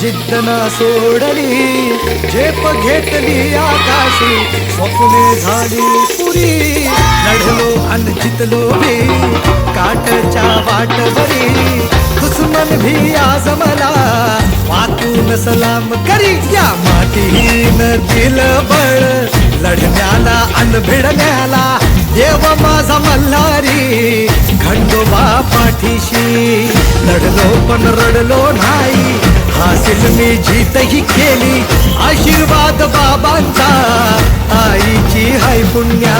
जिद्द सोडली झेप घेतली आकाशी स्वप्ने झाली पुरी. लढलो अन जितलो मी काटच्या वाटवरी दुश्मन भी आजमला वाकून सलाम करी या मातीन दिल बळ लढण्याला अन भिडण्याला देव माझा मल्हारी. खंडोबा पाठीशी लढलो पण रडलो नाही हासिलने जीत ही केली. आशीर्वाद बाबांचा. आईची हाय पुण्या